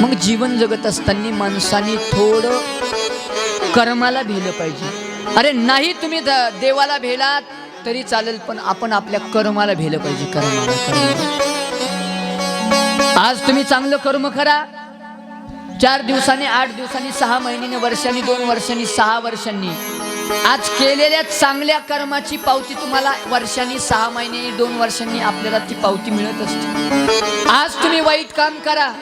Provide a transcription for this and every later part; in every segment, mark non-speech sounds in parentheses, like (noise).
मग जीवन जगत असताना माणसाने थोडं कर्माला भेलं पाहिजे. अरे नाही तुम्ही देवाला भेलात तरी चालेल पण आपण आपल्या कर्माला भेलं पाहिजे कर्माला. आज तुम्ही चांगलं कर्म करा. चार दिवसांनी आठ दिवसांनी सहा महिन्याने वर्षांनी दोन वर्षांनी सहा वर्षांनी. आज केलेल्या चांगल्या कर्माची पावती तुम्हाला वर्षांनी सहा महिन्यांनी दोन वर्षांनी आपल्याला ती पावती मिळत असते. आज तुम्ही वाईट काम करा.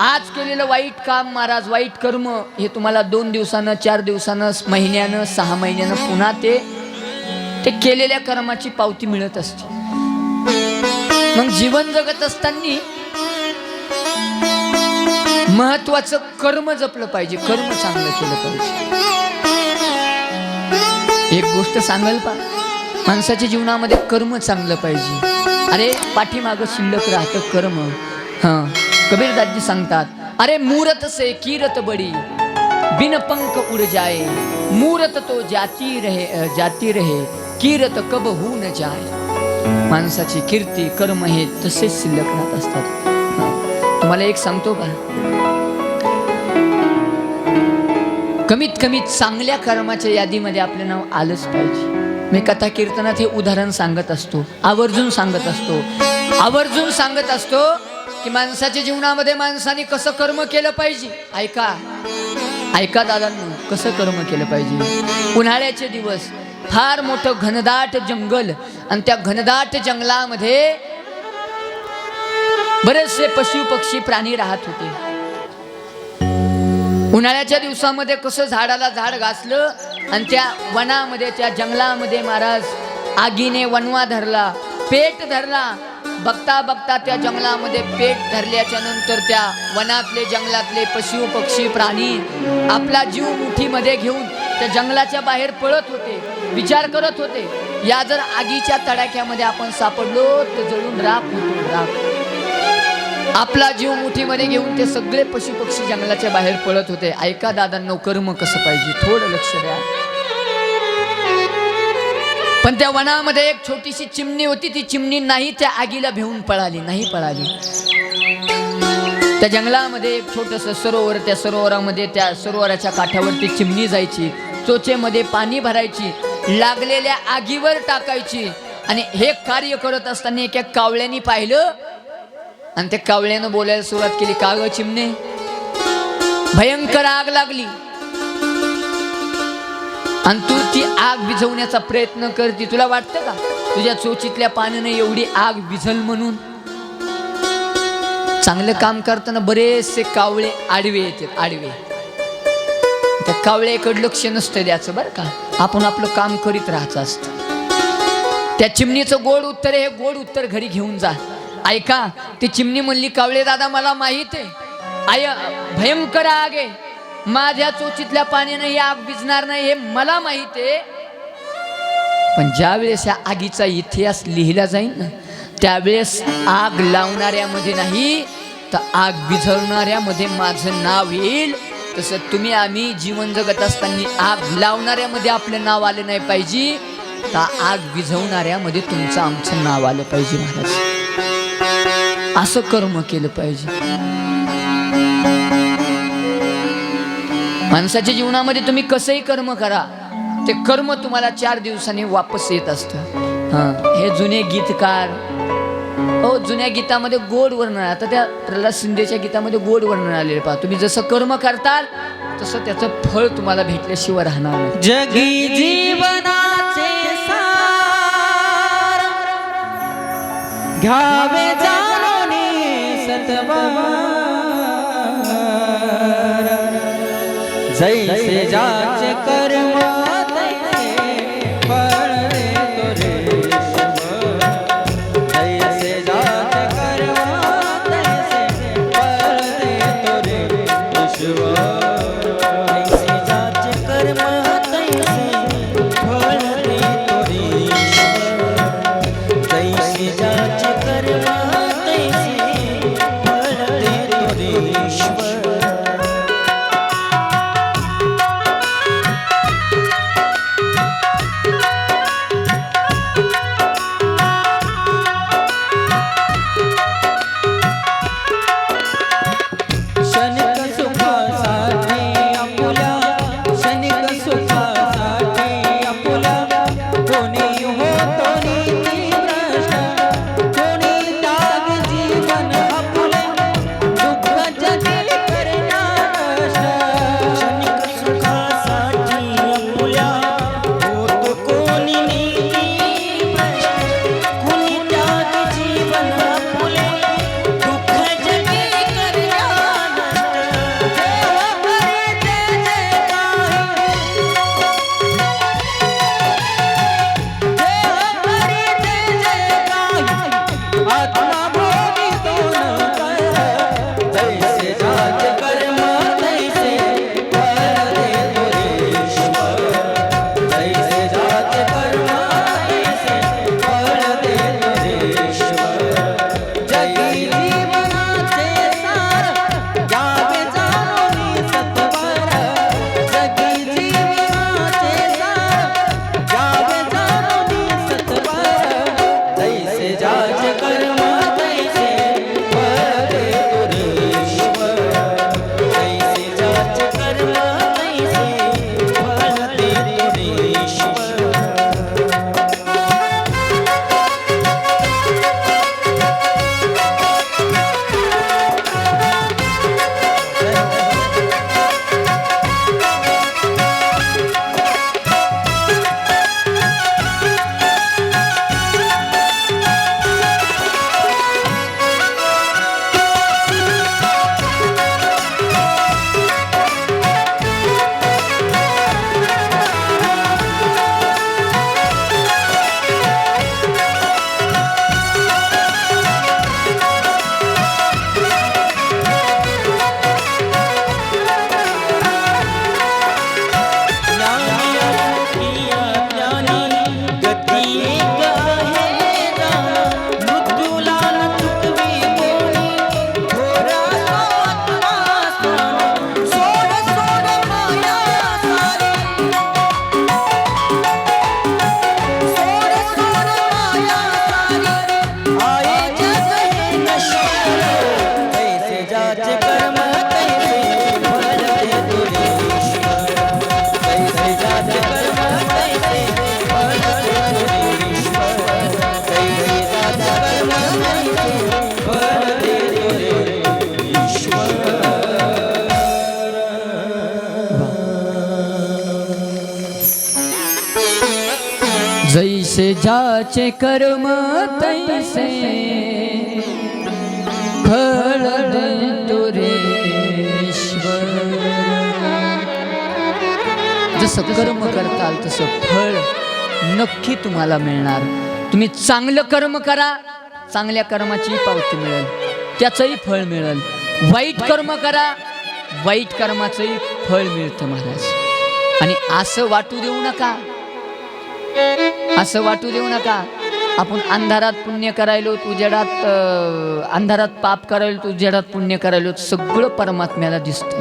आज केलेलं वाईट काम महाराज वाईट कर्म हे तुम्हाला दोन दिवसानं चार दिवसानं महिन्यानं सहा महिन्यानं पुन्हा ते ते केलेल्या कर्माची पावती मिळत असते. मग जीवन जगत असताना महत्वाचं कर्म जपलं पाहिजे कर्म चांगलं केलं पाहिजे. एक गोष्ट सांगाल पा माणसाच्या जीवनामध्ये कर्म चांगलं पाहिजे. अरे पाठीमागं शिल्लक राहतं कर्म. हां. कबीरदासजी सांगतात अरे मूरत से कीरत बडी बिन पंख उड़ जाए मूरत तो जाती रहे जाती रहे कीरत कब होऊ न जाय माणसाची कीर्ती कर्म हे तसेच शिल्लक राहत असतात तुम्हाला एक सांगतो का? कमीत कमी चांगल्या कर्माच्या यादीमध्ये आपलं नाव आलंच पाहिजे. मी कथा कीर्तनात हे उदाहरण सांगत असतो आवर्जून सांगत असतो. आवर्जून सांगत असतो की माणसाच्या जीवनामध्ये माणसाने कसं कर्म केलं पाहिजे? ऐका. ऐका दादांनी कसं कर्म केलं पाहिजे? उन्हाळ्याचे दिवस फार मोठं घनदाट जंगल आणि त्या घनदाट जंगलामध्ये बरेचसे पशु पक्षी प्राणी राहत होते. उन्हाळ्याच्या दिवसामध्ये कसं झाडाला झाड घासलं आणि त्या वनामध्ये त्या जंगलामध्ये महाराज आगीने वनवा धरला पेट धरला बघता बघता त्या जंगलामध्ये पेट धरल्याच्या नंतर त्या वनातले जंगलातले पशु पक्षी प्राणी आपला जीव मुठीमध्ये घेऊन त्या जंगलाच्या बाहेर पळत होते विचार करत होते. या जर आगीच्या तडाख्यामध्ये आपण सापडलो तर जळून राख होतो राख. आपला जीव मुठीमध्ये घेऊन ते सगळे पशु पक्षी जंगलाच्या बाहेर पळत होते. ऐका दादांनो कर्म कसं पाहिजे? थोडं लक्ष द्या. पण त्या वनामध्ये एक छोटीशी चिमणी होती. ती चिमणी नाही त्या आगीला भिवून पळाली नाही पळाली. त्या जंगलामध्ये एक छोटस सरोवर त्या सरोवरामध्ये त्या सरोवराच्या काठावरती चिमणी जायची. चोचेमध्ये पाणी भरायची लागलेल्या आगीवर टाकायची. आणि हे कार्य करत असताना एका कावळ्यानी पाहिलं. आणि त्या कावळ्यानं बोलायला सुरुवात केली का चिमणे? भयंकर आग लागली. आणि तू ती आग विझवण्याचा प्रयत्न करते तुला वाटतं का? तुझ्या चोचीतल्या पाण्याने एवढी आग विझल म्हणून? चांगलं काम करताना बरेचसे कावळे आडवे येतात आडवे. त्या कावळ्याकडे लक्ष नसतं द्यायचं बरं का? आपण आपलं काम करीत राहायचं असतं. त्या चिमणीचं गोड उत्तर आहे हे गोड उत्तर घरी घेऊन जा. ऐका ती चिमणी म्हणली कावळे दादा मला माहीत आहे. आय भयंकर आग आहे. माझ्या चोचीतल्या पाण्यानं ही आग भिजणार नाही हे मला माहीत आहे. पण ज्या वेळेस या आगीचा इतिहास लिहिला जाईल ना त्यावेळेस आग लावणाऱ्यामध्ये नाही तर आग विझवणाऱ्यामध्ये माझं नाव येईल. तसं तुम्ही आम्ही जीवन जगत असताना आग लावणाऱ्यामध्ये आपलं नाव आलं नाही पाहिजे तर आग विझवणाऱ्यामध्ये तुमचं आमचं नाव आलं पाहिजे महाराज. असं कर्म केलं पाहिजे. माणसाच्या जीवनामध्ये तुम्ही कसंही कर्म करा ते कर्म तुम्हाला चार दिवसांनी वापस येत असतं. हे जुने गीतकार. हो जुन्या गीतामध्ये गोड वर्णन आता त्या प्रल्हाद शिंदेच्या गीतामध्ये गोड वर्णन आलेले पहा तुम्ही जसं कर्म करताल तसं त्याचं फळ तुम्हाला भेटल्याशिवाय राहणार जगी जीवनाचे सार घ्यावे जाणून सतवार जैसे जाचे कर्म तैसे जैसे जाचे कर्म तैसे। फळ तुरेश्वर जसं कर्म करताल तसं फळ नक्की तुम्हाला मिळणार. तुम्ही चांगलं कर्म करा चांगल्या कर्माची पावती मिळेल. त्याचंही फळ मिळेल. वाईट कर्म करा वाईट कर्माचंही फळ मिळतं महाराज. आणि असं वाटू देऊ नका. असं वाटू देऊ नका. आपण अंधारात पुण्य करायलो उजेडात अंधारात पाप करायलो उजेडात पुण्य करायलो सगळं परमात्म्याला दिसतं.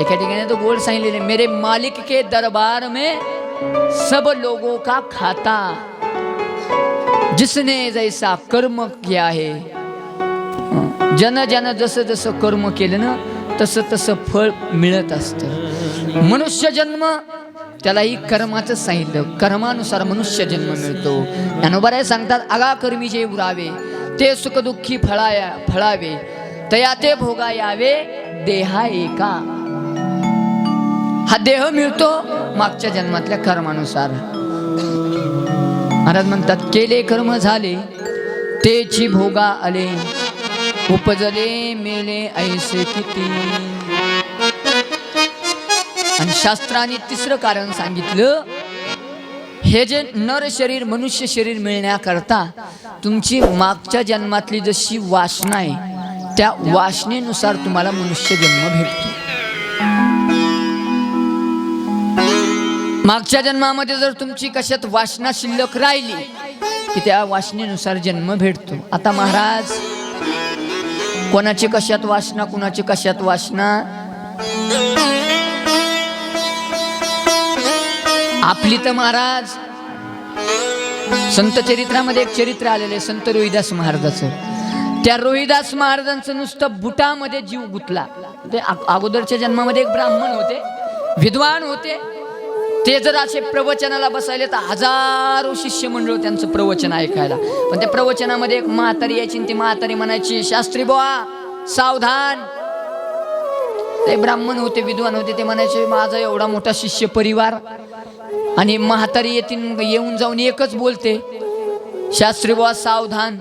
एका ठिकाणी तो गोड सांगितलेले मेरे मालिक के दरबार में सब लोगों का खाता। जिसने जैसा कर्म किया आहे जन जन जसं जसं कर्म केलं ना तसं तसं फळ मिळत असतं. मनुष्य जन्म त्यालाही कर्माचं सांगितलं कर्मानुसार मनुष्य जन्म मिळतो. ज्ञानोबाराय सांगतात आगा कर्मी जे उरावे ते सुखदुःखी फळाया फळावे तया ते भोगा यावे देहा एका. हा देह मिळतो मागच्या जन्मातल्या कर्मानुसार. महाराज म्हणतात केले कर्म झाले तेची भोगा आले उपजले मेले ऐसे किती. आणि शास्त्राने तिसरं कारण सांगितलं हे जे नर शरीर मनुष्य शरीर मिळण्याकरता तुमची मागच्या जन्मातली जशी वासना आहे त्या वासनेनुसार तुम्हाला मनुष्य जन्म भेटतो. मागच्या जन्मामध्ये जर तुमची कशात वासना शिल्लक राहिली की त्या वासनेनुसार जन्म भेटतो. आता महाराज कोणाची कशात वासना कुणाची कशात वासना? आपली तर महाराज. संत चरित्रामध्ये एक चरित्र आलेलं आहे संत रोहिदास महाराजाचं. त्या रोहिदास महाराजांचं नुसतं बुटामध्ये जीव गुतला. ते अगोदरच्या जन्मामध्ये एक ब्राह्मण होते विद्वान होते. ते जर असे प्रवचनाला बसायले तर हजारो शिष्य मंडळ त्यांचं प्रवचन ऐकायला. पण त्या प्रवचनामध्ये एक म्हातारी यायची आणि ती म्हातारी म्हणायची शास्त्री बुवा सावधान. ते ब्राह्मण होते विद्वान होते ते म्हणायचे माझा एवढा मोठा शिष्य परिवार आणि म्हातारी येतील येऊन जाऊन एकच बोलते. शास्त्री बुवा सावधान.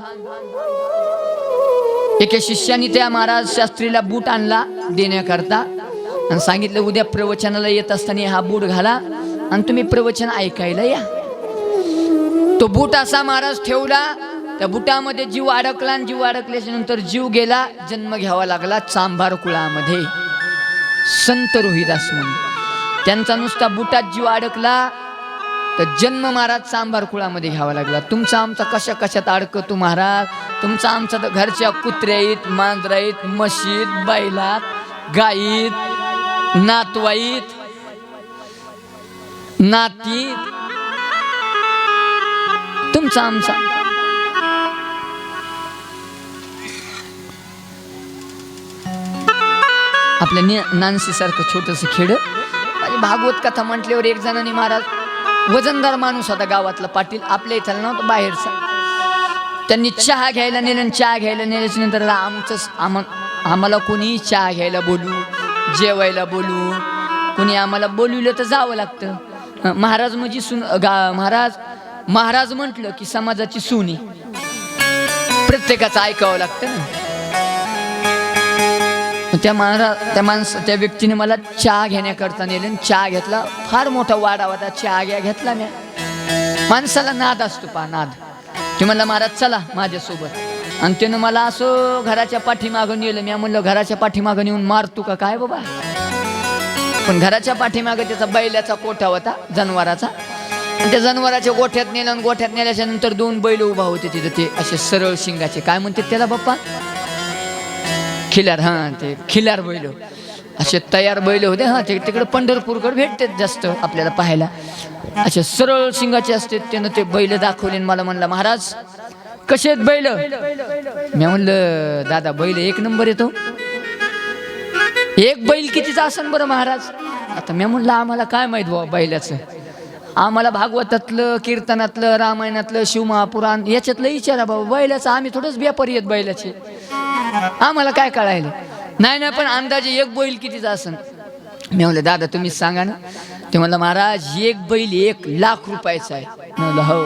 एके शिष्याने त्या महाराज शास्त्रीला बूट आणला देण्याकरता आणि सांगितलं उद्या प्रवचनाला येत असताना हा बूट घाला आणि तुम्ही प्रवचन ऐकायला या. तो बूट असा महाराज ठेवला त्या बुटामध्ये जीव अडकला आणि जीव अडकल्याच्या नंतर जीव गेला जन्म घ्यावा लागला चांभार कुळामध्ये. संत रोहिदास म्हणून. त्यांचा नुसता बुटात जीव अडकला तर जन्म महाराज चांभार कुळामध्ये घ्यावा लागला. तुमचा आमचा कशा कशात अडकतो महाराज? तुमचा आमचा तर घरच्या कुत्र्याईत मांजराईत म्हशीत बैलात गाईत नातवाईत नातीत. तुमचा आमचा. आपल्या नानसी सारखं छोटस खेड. आणि भागवत कथा म्हटल्यावर एक जणांनी महाराज वजनदार माणूस होता गावातला पाटील आपल्या इथला नव्हता बाहेरचा. त्यांनी चहा घ्यायला नेलं आणि चहा घ्यायला नेल्याच्या नंतर आमचंच आम आम्हाला कोणी चहा घ्यायला बोलू जेवायला बोलू कोणी आम्हाला बोलवलं तर जावं लागतं. महाराज म्हणजे सुन गा महाराज महाराज म्हटलं की समाजाची सुनी. प्रत्येकाचं ऐकावं लागतं ना. त्या माणसा त्या माणस त्या व्यक्तीने मला चहा घेण्याकरता नेले आणि चहा घेतला. फार मोठा वाडा होता चहा घ्या घेतला मी. माणसाला नाद असतो पा नाद. ते म्हणला महाराज चला माझ्यासोबत. आणि त्यानं मला असं घराच्या पाठीमागं नेलं. मी म्हणलं घराच्या पाठीमागं नेऊन मारतो का काय बाबा? पण घराच्या पाठीमागं त्याचा बैलाचा कोठा होता जनावराचा. आणि त्या जनावराच्या गोठ्यात नेलं आणि गोठ्यात नेल्याच्या नंतर दोन बैल उभा होते तिथं ते असे सरळ शिंगाचे. काय म्हणते त्याला बाप्पा? खिलार हां ते खिलार बैल. असे तयार बैल होते हां ते तिकडे पंढरपूरकडे भेटतात जास्त आपल्याला पाहायला. असे सरळ शिंगाचे असते त्यानं ते बैल दाखवले मला म्हणलं महाराज कसे आहेत बैल? मी म्हणलं दादा बैल एक नंबर येतो. एक बैल कितीचा असन बरं महाराज? आता मी म्हणलं आम्हाला काय माहीत बाबा बैलाचं? आम्हाला भागवतातलं कीर्तनातलं रामायणातलं शिवमहापुराण याच्यातलं विचारा बाबा बैलाचं आम्ही थोडंच व्यापारी आहेत बैलाचे. आम्हाला काय कळायलं? नाही ना पण अंदाजे एक बैल कितीचा असन? मी म्हणलं दादा तुम्हीच सांगा ना. ते म्हणलं महाराज एक बैल एक लाख रुपयाचा आहे. म्हणलं हो.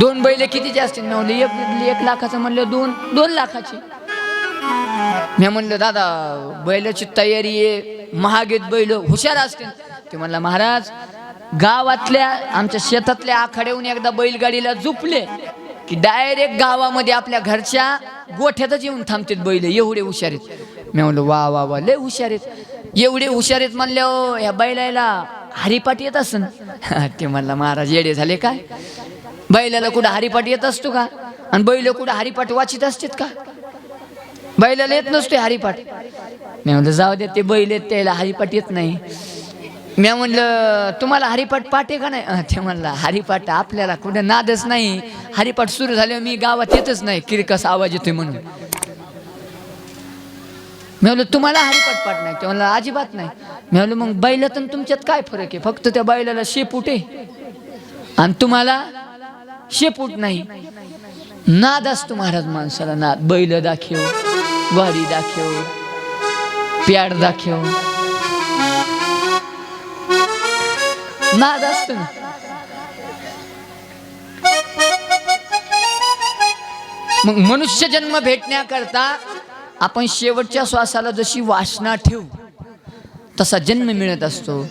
दोन बैल कितीचे असतील? मी म्हणलं एक एक लाखाचं. म्हणलं दोन दोन लाखाचे. मी म्हणलं दादा बैलाची तयारी आहे महागेत बैल हुशार असतील. ते म्हणला महाराज गावातल्या आमच्या शेतातल्या आखाड्याहून एकदा बैलगाडीला झुपले की डायरेक्ट गावामध्ये आपल्या घरच्या गोठ्यातच येऊन थांबतात बैल. एवढे हुशार आहेत. मी म्हणलं वा वा वा लय हुशार आहेत. एवढे हुशार आहेत म्हणल्यावर ह्या बैलाला हरिपाठ येत असन? (laughs) ते म्हणला महाराज येडे झाले काय बैलाला कुठं हरिपाठ येत असतो का? आणि बैल कुठं हरिपाठ वाचित असतात का? बैलाला येत नसते हरिपाठ. मी म्हणलं जाऊ दे ते बैल आहेत त्याला हरिपाठ येत नाही. मी म्हणलं तुम्हाला हरिपाठ पाठे आहे का नाही? ते म्हणला हरिपाठ आपल्याला कुठं नादच नाही. हरिपाठ सुरू झाल्यावर मी गावात येतच नाही. किरकस आवाज येतोय म्हणून. मी म्हणलं तुम्हाला हरिपाठ पाठ नाही. ते म्हणलं अजिबात नाही. मी म्हणलं मग बैलात तर तुमच्यात काय फरक आहे? फक्त त्या बैलाला शेपूट आहे. आणि तुम्हाला शेपूट नाही. नाद असतो महाराज माणसाला नाद. बैल दाखव वाडी दाखव प्याड दाखव. नाद असतो ना मग मनुष्य जन्म भेटण्याकरता आपण शेवटच्या श्वासाला जशी वासना ठेवू तसा जन्म मिळत असतो.